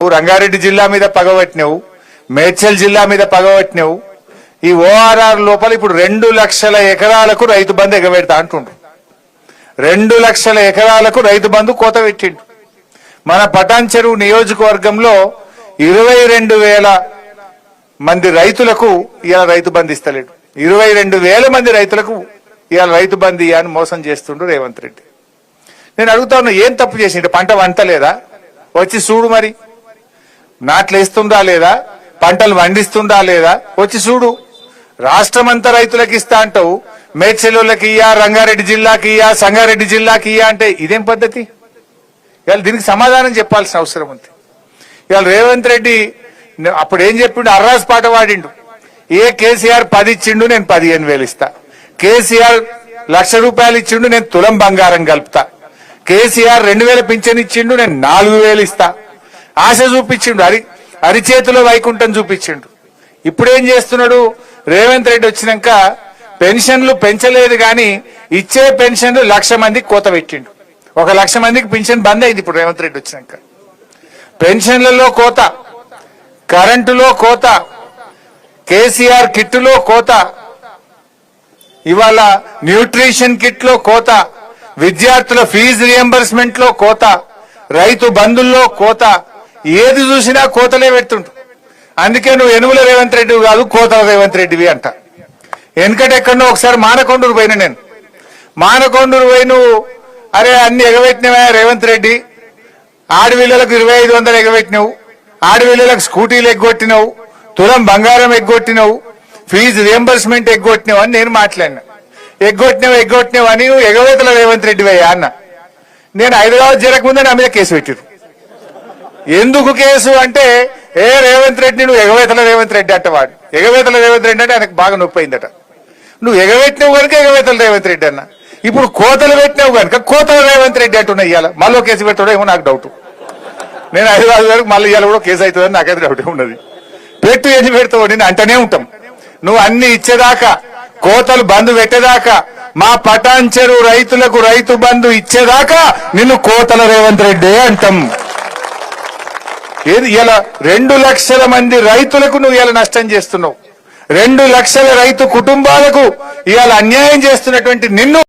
నువ్వు రంగారెడ్డి జిల్లా మీద పగబట్టినావు మేడ్చల్ జిల్లా మీద పగబట్టినావు ఈ ఓఆర్ఆర్ లోపల ఇప్పుడు రెండు లక్షల ఎకరాలకు రైతు బంధు ఎగబెడతా అంటుండ్రు. రెండు లక్షల ఎకరాలకు రైతు బంధు కోత పెట్టిండు మన పటాన్ చెరువు నియోజకవర్గంలో ఇరవై రెండు వేల మంది రైతులకు ఇలా రైతు బంధు ఇస్తలేడు. ఇరవై రెండు వేల మంది రైతులకు ఇలా రైతు బంధు అని మోసం చేస్తుండు రేవంత్ రెడ్డి. నేను అడుగుతా ఉన్నా ఏం తప్పు చేసిండు పంట వంటలేదా వచ్చి చూడు మరి. నాట్లు వేస్తుందా లేదా? పంటలు పండిస్తుందా లేదా? వచ్చి చూడు. రాష్ట్రం అంతా రైతులకు ఇస్తా అంటావు. మేడ్చెల్లోళ్ళకి ఇయ్యా రంగారెడ్డి జిల్లాకి ఇయ్యా సంగారెడ్డి జిల్లాకి ఇయ్యా అంటే ఇదేం పద్ధతి? ఇవాళ దీనికి సమాధానం చెప్పాల్సిన అవసరం ఉంది. ఇవాళ రేవంత్ రెడ్డి అప్పుడు ఏం చెప్పిండు? అర్రాజ్ పాట పాడిండు. ఏ కేసీఆర్ పది ఇచ్చిండు నేను పదిహేను వేలు ఇస్తా. కేసీఆర్ లక్ష రూపాయలు ఇచ్చిండు నేను తులం బంగారం కలుపుతా. కేసీఆర్ రెండు వేల పింఛన్ ఇచ్చిండు నేను నాలుగు వేలు ఇస్తా. ఆశ చూపించిండు. అరి అరిచేతిలో వైకుంఠం చూపించిండు. ఇప్పుడేం చేస్తున్నాడు? రేవంత్ రెడ్డి వచ్చినాక పెన్షన్లు పెంచలేదు కానీ ఇచ్చే పెన్షన్లు లక్ష మందికి కోత పెట్టిండు. ఒక లక్ష మందికి పెన్షన్ బంద్ అయింది ఇప్పుడు రేవంత్ రెడ్డి వచ్చినాక. పెన్షన్లలో కోత కరెంటులో కోత కేసీఆర్ కిట్టులో కోత ఇవాళ న్యూట్రిషన్ కిట్లో కోత విద్యార్థుల ఫీజు రియంబర్స్మెంట్లో కోత రైతు బంధుల్లో కోత ఏది చూసినా కోతలే పెడుతుంటు అందుకే నువ్వు ఎనుముల రేవంత్ రెడ్డి కాదు కోతల రేవంత్ రెడ్డివి అంట. వెనకట ఎక్కడో ఒకసారి మానకొండూరు పోయిన నేను. మానకొండూరు పోయి నువ్వు అరే అన్ని ఎగబెట్టినవా రేవంత్ రెడ్డి. ఆడవిళ్ళలకు ఇరవై ఐదు వందలు ఎగబెట్టినావు. ఆడవిళ్ళలకు స్కూటీలు ఎగ్గొట్టినావు. తులం బంగారం ఎగ్గొట్టినావు. ఫీజు రియంబర్స్మెంట్ ఎగ్గొట్టినావు అని నేను మాట్లాడినా. ఎగ్గొట్టినావు ఎగ్గొట్టినావు అని నువ్వు ఎగవేతల రేవంత్ రెడ్డి అయ్యా అన్న. నేను హైదరాబాద్ జరగకముందే నా మీద కేసు పెట్టిరు ఎందుకు కేసు అంటే ఏ రేవంత్ రెడ్డి నువ్వు ఎగవేతల రేవంత్ రెడ్డి అంటవాడు ఎగవేతల రేవంత్ రెడ్డి అంటే ఆయనకు బాగా నొప్పి అయిందట. నువ్వు ఎగవెట్టినవు కనుక ఎగవేతల రేవంత్ రెడ్డి అన్న. ఇప్పుడు కోతలు పెట్టినావు కనుక కోతల రేవంత్ రెడ్డి అంటున్నా ఇవాళ మళ్ళీ కేసు పెట్టడం ఏమో నాకు డౌట్ నేను హైదరాబాద్ వరకు మళ్ళీ ఇవాళ కూడా కేసు అవుతుందని నాకైతే డౌట్ ఉన్నది. పెట్టు ఎన్ని పెడతావు నేను అంటనే ఉంటాం. నువ్వు అన్ని ఇచ్చేదాకా కోతలు బంధు పెట్టేదాకా మా పటాన్చెరు రైతులకు రైతు బంధు ఇచ్చేదాకా నిన్ను కోతల రేవంత్ రెడ్డి అంటాం. ఏది ఇలా రెండు లక్షల మంది రైతులకు నువ్వు ఇలా నష్టం చేస్తున్నావు? రెండు లక్షల రైతు కుటుంబాలకు ఇవాళ అన్యాయం చేస్తున్నటువంటి నిన్ను